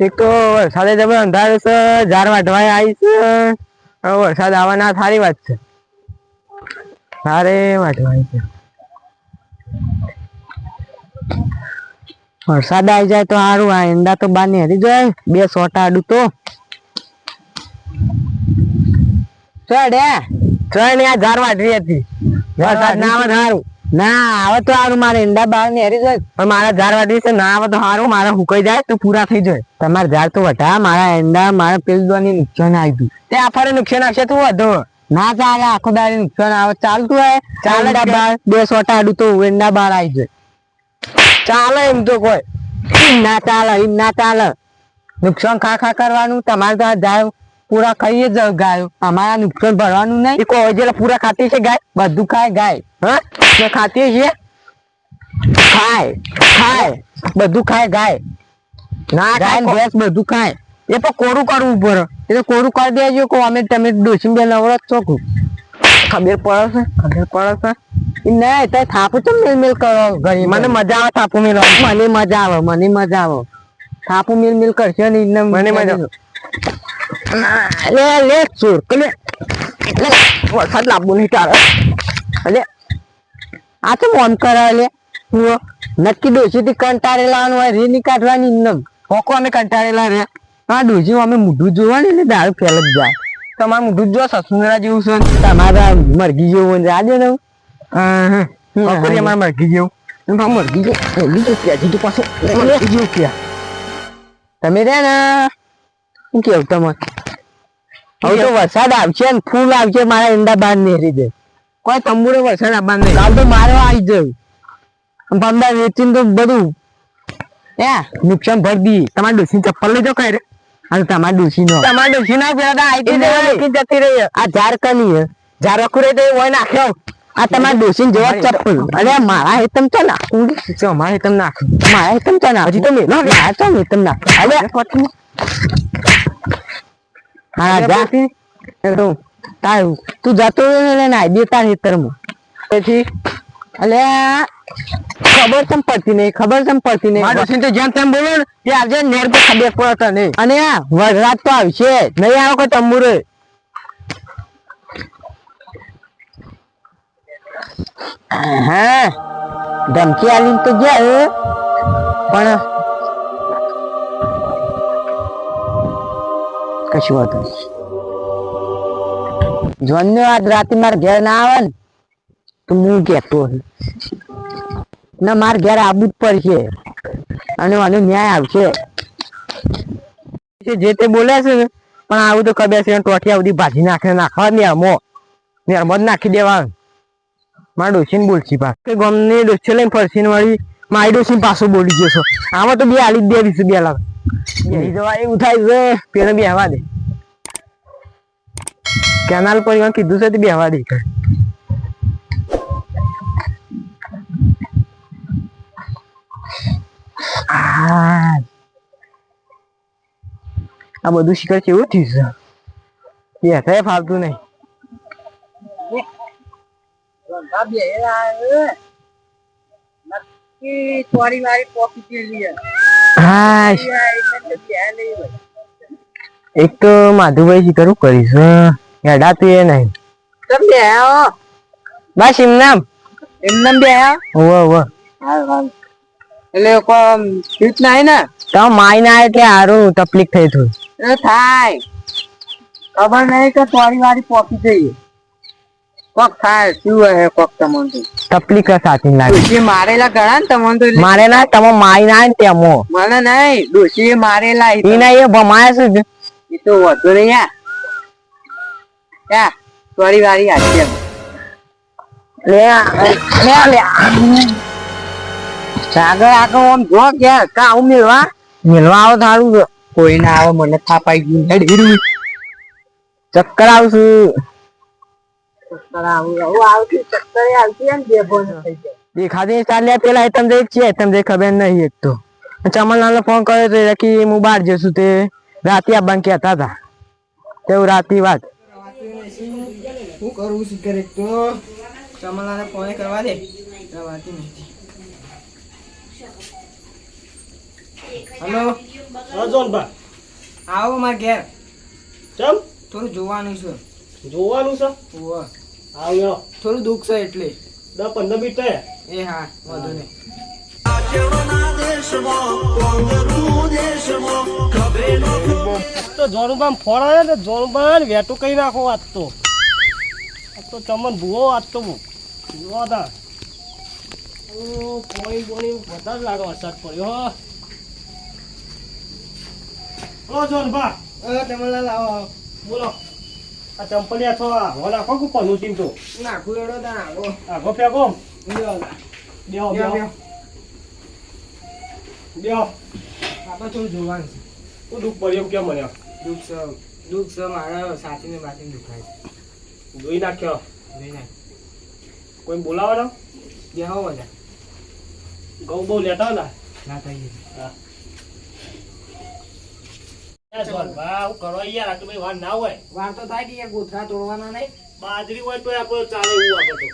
એક તો વરસાદે જબર અંધારે છે, ઝાડ વાઢવાય આવી છે વરસાદ આવવાના સારી વાત છે. સારે વાઢવાય છે. વરસાદ આવી જાય તો સારું, આ ઈંડા તો બાર નેરી જાય, બે સોટા આડું તો. ચડે, ચડ, આ ઝાડ વાઢવી હતી. વરસાદ ના આવે સારું. ના આવે તો સારું મારે ઈંડા બહાર નેરી જાય. પણ મારા ઝાડ વાટી છે ના આવે તો સારું મારા હુકાઈ જાય તો પૂરા થઈ જાય. તમારા ઝાડ તો વટા મારા ઈંડા મારા પેલું નુકસાન ગયું. તે આફારે નુકસાન આવશે તું વધો. ના ચાલે આખો દાડી નુકસાન આવે ચાલતું હોય. ચાલે બાર બે સોટા આડું તો ઈંડા બહાર આવી જાય. ચાલે એમ તો કોઈ. ના ચાલે એમ ના ચાલે. નુકસાન ખા ખા કરવાનું તમારે તો આ જાય પૂરા ખાઈએ જ ગાયો. અમારા નુકસાન ભરવાનું નહીં. એ કોઈ જેલા પૂરા ખાતી છે ગાય. બધું ખાય ગાય. હા? ખાતી છે ખાય. ખાય. બધું ખાય ગાય. ના ગાય ભેંસ બધું ખાય. એ પણ કોરું કરવું પડે. એ તો કોરું કરી દેજો કો અમે તમે ડોસી બે નવરત ચોખ્ખું ખબર પડે છે? ખબર પડે છે? નહીં તો થાપું તો મેલ મેલ કરો ઘરે મને મજા આવે થાપુ મેલ મને મજા આવે મને મજા આવે. થાપું મેલ મેલ કરશે ને મને મજા લે ચોર વરસાદ લાવવું નહીં ચાલે. આ તો ફોન કરે લે. નક્કી ડોસી થી કંટાળે લાવવાનું હોય રી ની કાઢવાની કોકો અમે કંટાળેલા રે. હા ડોસી અમે મોઢું જોવાની એટલે દારૂ ફેલ જ જાય. તમારે મોઢું જો સસુંદરા જેવું છે. તમારા મરઘી જેવું ને બપોરે અમારે મરઘી જેવું. મરઘી જેવું મરઘી જેવું પ્યા તમે રે ને? શું કેવું તમારે? હવે તો વરસાદ આવશે ને ફૂલ આવશે મારા ઈંડા બહાર નેરી દે. કોઈ તંબુરે વરસાદ આવવા નહીં કાલ તો મારો આવી જાય પંદર વેચીને તો બધું. એ નુકસાન ભર દી. તમારે ડોસી ચપ્પલ લઈ જાઓ કઈ રે. અને તમારે ડોસી નો તમારે ડોસી ના પેલા આઈ જતી રહી. આ ઝાર કની ઝાર રહી તો હોય નાખ્યો આ તમારે ડોસી જેવા ચપ્પલ. અરે મારા હેતમ તો નાખું. જો મારા હેતમ નાખું? મારા હેતમ તો નાખું. હજી તો મેલો મારા તો હેતમ નાખું. અરે હા જા. તો તારું. તું જતો રહ્યો ને નાઈ દે તાર હેતરમાં પછી? અલે ખબર તમ પડતી નહીં ખબર તમ પડતી નહીં. મારું તો જેમ તેમ બોલો ને તે આજે નેર પર ખબર પડતા નહીં. અને આ વરસાદ તો આવશે. નહીં આવો કોઈ તંબુરે હા. ધમકી આલીને તો જાય પણ કશું હતું જોન આજ રાતે મારા ઘેર ના આવે ને, તો હું કેતો ના, મારા ઘેર આબુ જ પડશે. અને મને ન્યાય આવશે. જે તે બોલે છે ને, પણ આવું તો ખબર છે, ટોઠિયા બધી ભાજી નાખે, નાખવા ને અમો ને અમો જ નાખી દેવા મારા ડોસી ને બોલશી પા કે ગમની ડોસી લઈને ફરસી ને વળી મારી ડોસી પાછું બોલી જશો આમાં તો બે આલી જ દેવી છે બે લાખ બેહી જવા એવું થાય છે પેલે બેહવા દે. કેનાલ પર કીધું છે તે બેહવા દે કઈ આ. બધું શિખર કેવું થયું છે? એ થાય ફાલતું નહીં. હા એક તો માધુભાઈ શિખર શું કરીશ હેડાતું એ નહીં. બસ એમ નામ. બે બે હોવ હોવ. એટલે કોમ ફીટ નહીં ને તો માય ના એટલે હારું તકલીફ થઈ થોડી. એ થાય. ખબર નહીં કે થોડી વારી પોકી જઈએ. કોક થાય શું હે કોક તમને તો તકલીફ સાચી લાગે ડોશીએ મારેલા ઘણા ને તમને તો મારેલા મારે તમે માઈ ના ને તેમો. મને નહીં ડોશીએ મારેલા એ ઈ ના એ ભમાય છે જ. એ તો વધુ નહીં યા યા થોડી વારી આછી એમ. લે લે લે. આગળ આગળ આમ જો કે કા આવું મેળવા મેળવા આવો છે કોઈ ના આવે મને થાપાઈ ગયું હેડ હીરવી ચક્કર આવશું. દેખાતી ચાલ્યા પેલા આઈટમ જઈ છે આઈટમ જઈ ખબર નહીં એક તો. ચમનલાલ ફોન કર્યો તો કે હું બહાર જશું. તે રાતે આવવાનું કહેતા હતા. તેવું રાતી વાત. શું કરવું છે કરે તો? કમલાને ફોન કરવા દે? વાતી નથી હલો અજોનભા આવો માર ઘેર. ચમ? થોડું જોવાનું છે. જોવાનું છે? ઓહો. આવ્યો થોડું દુઃખ છે એટલે. દસ પંદર મિનિટ એ હા વધુ નહીં. તો ફોન આવ્યો ને જોરુબાન વેટું કઈ નાખો આજ તો. તો ચમન ભૂવો આજ તો ભૂવો હતા પોણી પોણી વધારે લાગે વરસાદ પડ્યો હો. જોનભા તમે લાવો બોલો. આ ચંપલિયા છો આવો હો નાખો કુ પનું ટીમ તો? નાખું એડો તા આવો. આગો ફેંકો. બેહો. બેહો. બેહો આપણે થોડું જોવાનું છે. તું દુઃખ પડ્યું કેમ મને દુઃખ છે દુઃખ છે મારા સાચીને બાથીને દુખાય જોઈ નાખ્યો? જોઈ નાખ કોઈ બોલાવાનો બેહો બધા. ગૌ બહુ લેતા ના ના થઈ કરો યાર આટલું બધી વાર ના હોય વાર તો થાય કે યાર ગોથરા તોડવાના નહીં બાજરી હોય તો આપણે ચાલે એવું આપણે તો.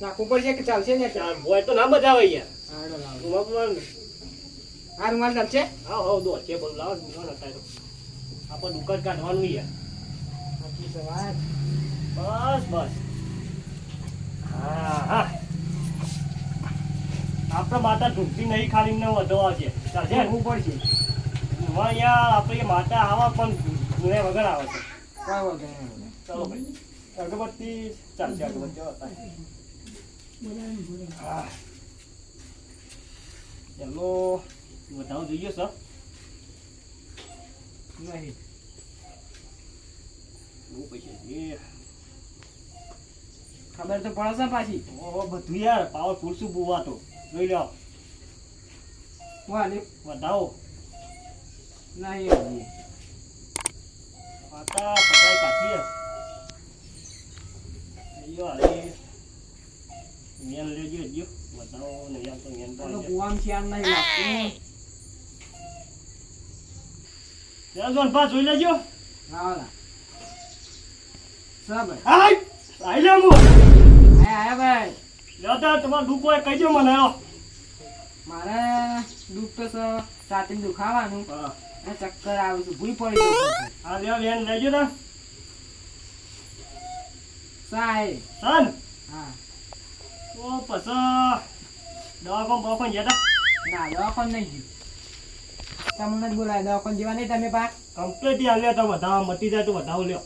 નાખવું પડશે કે ચાલશે ને? હોય તો ના મજા આવે યાર. આ રૂમાલ ચાલશે? હા હા દો છે બધું લાવો દુકાન હતા આપણે દુકાન કાઢવાનું યાર. આટલી બસ બસ. હા હા. આપણે માતા ઢૂંઢતી નહીં ખાલી ને વધવા છે. ચાલશે? હું પડશે. એમાં અહીંયા આપણે માતા આવા પણ ગુને વગર આવે છે. કોઈ વાંધો નહીં. ચાલો ભાઈ. અગરબત્તી ચાલશે અગરબત્તી હતા ચાલો વધારો જોઈએ સર. નહીં. બહુ પૈસા છે. ખબર તો પડશે પાછી. ઓહો બધું યાર પાવરફુલ શું બુવા તો જોઈ લો વાલે. વધાવો નહીં હજી. માતા પકડાઈ કાઢીએ અయ్యో અરે મેન લેજો જો વધાવો ને યાર તો મેન આનો પણ કુવામાં શિયાળ નહીં લાગતું ચાલ જોન પા જોઈ લેજો લાવો લા. સર ભાઈ હાય આઈ લે મુ આયા આયા ભાઈ લેતા તમાર દુખ હોય કહીજો મને હો મારે દુઃખ તો છે છાતીમાં દુખાવાનું હા અને ચક્કર આવે છે ભૂઈ પડી ગયું છે. બેન લે લેન લેજો ને. સાહેબ. સન. હા. ઓ પસ. દવાખાન બવાખાન જતા ના દવાખાન નહીં ગયું. તમને જ બોલાય દવાખાન જેવા નહીં તમે પા કમ્પ્લીટ યાર લ્યો તો વધાવો મટી જાય તો વધાવો લ્યો.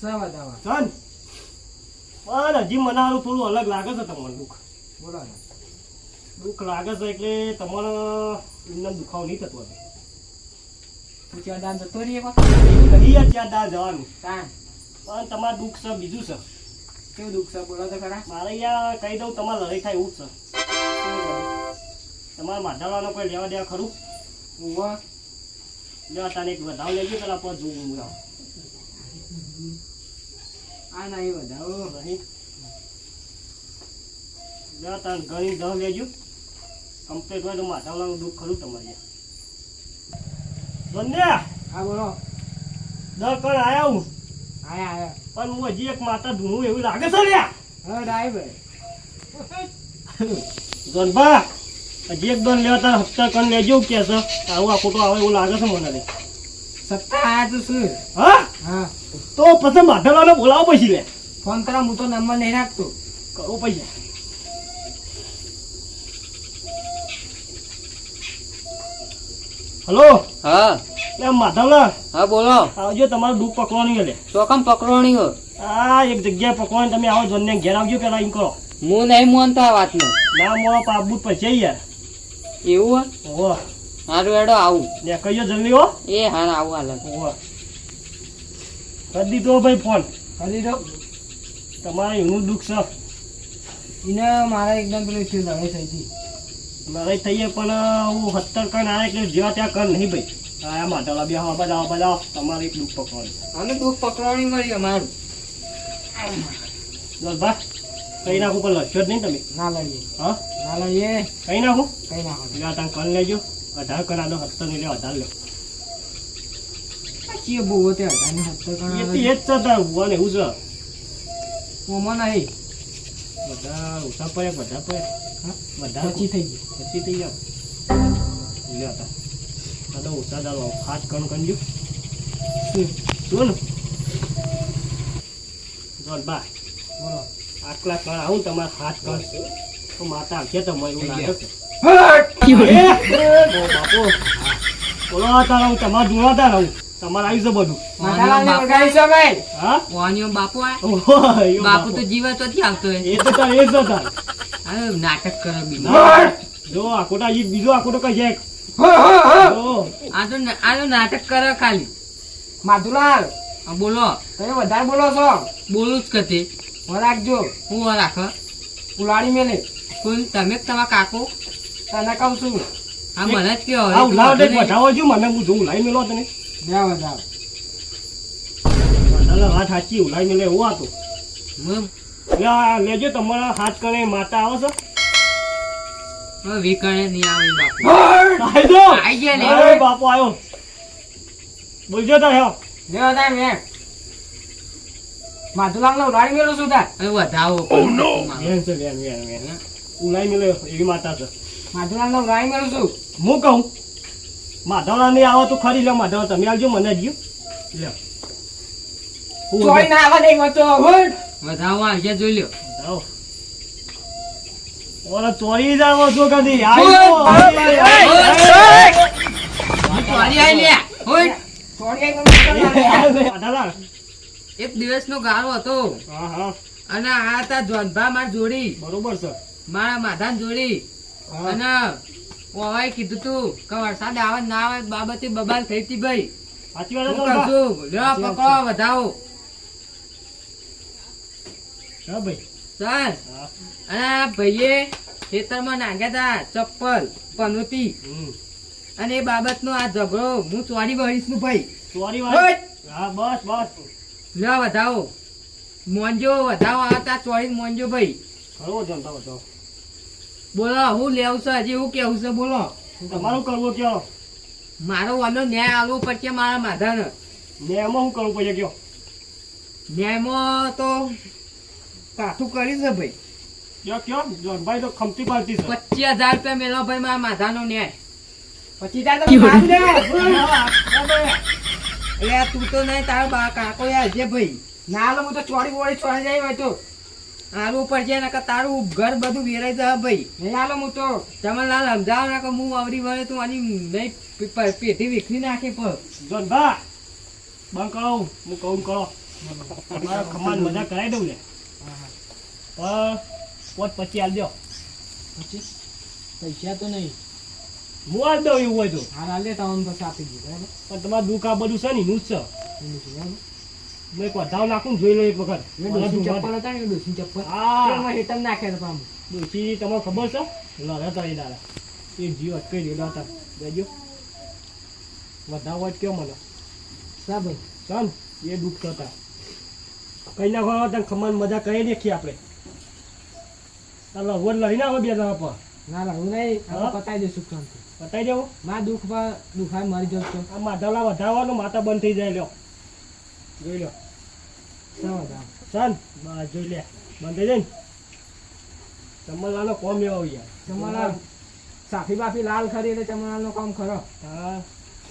સા બતાવા સન. પણ હજી મને થોડું અલગ લાગે છે તમારું દુઃખ. બોલો ને. દુઃખ લાગે છે એટલે તમારો એમને દુખાવો નહીં થતો હવે. પૂછ્યા દાન જતો રહીએ ત્યાં દાર જવાનું. પણ તમારું દુઃખ છે બીજું છે? કેવું દુઃખ છે? બોલો તો ખરા. મારે યાર કહી દઉં તમારે લડાઈ થાય એવું જ છે. તમારા માધાવાનો કોઈ લેવા દેવા ખરું? ઊભો લેવા તારે એક વધાવ લેજો પેલા પર જોવું હું. આ નહીં વધાવો. નહીં. લેવા તાને ઘણી દહ લેજો. કમ્પ્લીટ હોય તો માધાવાનું દુઃખ ખરું તમારે. બંને હા બોલો. દહ કણ આયા હું? આયા આયા. પણ હું હજી એક માતા ઢૂંઢું એવું લાગે છે લ્યા. હા ડ્રાઈવર જોનભા હજી એક દોન લેવા તાર હપ્તા કણ લેજો કે છે. આવું આ ખોટું આવે એવું લાગે છે મને સત્તા આયા તો શું? હા? હા. તો પછી માધવલાને બોલાવો પછી લે. ફોન કરા હું તો નંબર નહીં રાખતો. કરો પૈસા હલો? હા. એ માધવલા. હા બોલો. આવજો તમારે દૂધ પકવાની એટલે ચોકમ પકવાની હો આ એક જગ્યાએ પકવાની તમે આવો જોને ઘેર આવજો પેલા એમ કરો. હું નહીં માનતા આ વાતનું. ના મોડો પાબુ પછી યાર. એવું હો ઓહો. હારું એડો આવું. ને કયો જલ્દી હો. એ હાર આવું હાલ હો કરી દીધો ભાઈ ફોન. કરી દો તમારે એનું દુઃખ છે. એને મારા એકદમ પેલું થયું લડાઈ થઈ હતી લડાઈ થઈએ પણ હું સત્તર કણ આવ્યા એટલે જેવા ત્યાં કણ નહીં ભાઈ. આ માધવલા બે હા બધા બધા તમારે એક દુઃખ પકડવાનું. અમે દુઃખ પકડવાની મળી અમારું. બસ બા કઈ નાખું પણ લખ્યો જ નહીં તમે. ના લઈએ. હા? ના લઈએ. કઈ નાખું? કઈ નાખો જ્યાં તમે કણ લેજો. અઢાર કણ આનો સત્તર નહીં એટલે અઢાર લો. ચીએ બહુ તે હજારની સત્તર એ તો કણ એ જ છે તાર ભુવાને હું છે ઓમાં નહીં. બધા ઓછા પડે બધા પડે હા? બધા થઈ થઈ જાવ લ્યો હાથ કણ કંજુ શું શું જોન બા બોલો આટલા કણ આવું તમારા હાથ કણ તો માતા આવશે તો એવું લાગે બાપુ બોલો તારા હું તમારા જોવાતા રહું તમારે આવી છે બધું. વાણીઓ બાપુ આ? ઓહ, બાપુ. તો જીવત નથી આવતો એ. તો તાર એ જ તાર. નાટક કરો બીજું. જો આખોટા ઈ બીજો આખોટો કઈ જાય આ તો આ તો નાટક કરો ખાલી. માધુલાલ બોલો. તમે વધારે બોલો છો. બોલું જ કતે હું રાખજો. હું રાખ ઉલાડી મેલે. કોણ? તમે જ તમારા કાકો? તને કહું છું. હા મને જ કયો આ બધાવો છું જો મને હું જો લાઈ મેલો તને. બે વધારે બધાને વાત સાચી ઉલાઈ મેલે એવું હતું લેજો તમારા હાથ કરે માતા આવો છો. વિકણે નહીં આવે બાપુ. આઈ જો આઈ ગયા ને. અરે બાપુ આવ્યો બોલજો તાર હેવ બે વધારે મેં માધુલાલને ઉલાડી મેલું છું તાર. વધાવો. છે વેન વેન વેન ઉલાઈ મેલે એવી માતા છે. માધુલાલને ઉલાડી મેલું છું. હું કહું? માધવના નહીં આવો તો ખરી લો માધવ તમે આવજો મને જ ના નહીં મતો વધાવો જોઈ લ્યો. ઓલા ચોરી છો કદી? માધવલા. એક દિવસનો ગાળો હતો. હા હા. અને આ હતા જોનભા માર જોડી. બરોબર છે મારા માધાન જોડી. અને ઓવાએ કીધું તું કે વરસાદ આવે ના આવે બાબતે બબાલ થઈ હતી ભાઈ. સાચી વાત ને, છું લ્યો પકડો વધાવો. હા ભાઈ. ચાલ અને આ ભાઈએ ખેતરમાં નાખ્યા હતા ચપ્પલ પનોતી. અને એ બાબતનો આ ઝઘડો હું ચોરી વળીશનું ભાઈ. ચોરી હા બસ બસ. લ્યો વધાવો. મોંજો વધાવો આવતા ચોરી મોંજો ભાઈ. ખરો જનતા બતાવો બોલો હું લેવું છે હજી હું કેવું છે બોલો. તમારું કરવું કયો? મારો વાનો ન્યાય આવવો પડશે મારા માધાને. ને એમાં શું કરવું પડશે કયો? ન્યાયમાં તો કાઠું કરી છે ભાઈ. કયો કયો? જોનભાઈ તો ખમતી પાડતી છે. પચીસ હજાર રૂપિયા મેલો ભાઈ મારા માધાનો ન્યાય. પછી હજાર એટલે તું તો નહીં તારો બા કાકો યાર છે ભાઈ. ના હાલો હું તો ચોરી વોળી ચોરી જાય હોય તો ઉપર છે નકર તારું ઘર બધું વેરાઈ જાય ભાઈ. નહીં હાલો હું તો. જમનલાલ સમજાવ ને હું આવરી વળે તું આની નહીં પેટી વિખરી નાખે પર જોનભા બંધ કરો હું કહું કરો મારા ખમાન મજા કરાવી દઉં ને. પણ પોત પછી આલ દો પૈસા તો નહીં. હું આલ દઉં એવું હોય તો. હા હાલ દે તમને પછી આપી દીધું બરાબર? પણ તમારું દુઃખ આ બધું છે ને એનું જ છે. એક વધાવ નાખું જોઈ લો એક વખત. દુઃખ ચપ્પલ હતા ને એ ચપ્પલ. હા. તેમાં હેઠળ નાખ્યા હતા. ડોશી તમને ખબર છે? લડે તો એ દાડા. એ જીવ અટકાઈ દેલો હતા. દેજો. વધાવ હોય તો મને શા ભાઈ? ચાલ એ દુઃખ થતા. કઈ નાખો તને ખમાન મજા કરી દેખીએ આપણે. ચાલો રોજ લઈ ના બે જણા પર ના ના હું નહીં. પતાવી દઈશું શાંતિ પતાવી દેવું. માં દુઃખ દુખાય મરી જશો આ માધવલા વધારવાનો માતા બંધ થઈ જાય લ્યો. જોઈ લો શા બધા ચાલ બસ જોઈ લે. બંધ થઈ જાય ને? ચમલાનો કોમ એવો યાર. ચમલાલ સાફી બાફી લાલ ખરી એટલે ચમલાલ નો કામ ખરો. હા.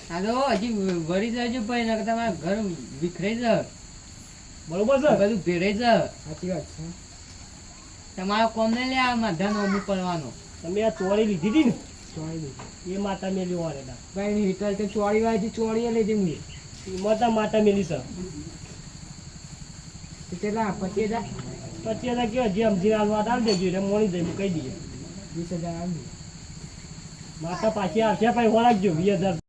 હાલો હજી વળી જજો ભાઈ ને તમારા ઘર વિખરાઈ જાય. બરોબર છે? બધું ભેરાઈ જાય. સાચી વાત છે. તમારો કોમ નહીં લે આ માધાનો અમુક પડવાનો. તમે આ ચોરી લીધી હતી ને? ચોરી દીધી એ માતા મેલી વાળે તા ભાઈ હિટર કે ચોરી વાળી ચોરી એ લીધી મેં માતા માતા મેલી છે. તો કેટલા પચીસ હજાર પછી એને કયો જે સમજીને આ વાત આવી દેજો એટલે મોડી જઈને કહી દઈએ. વીસ હજાર આવી માતા પાછી આવશે ભાઈ વળાકજો વીસ હજાર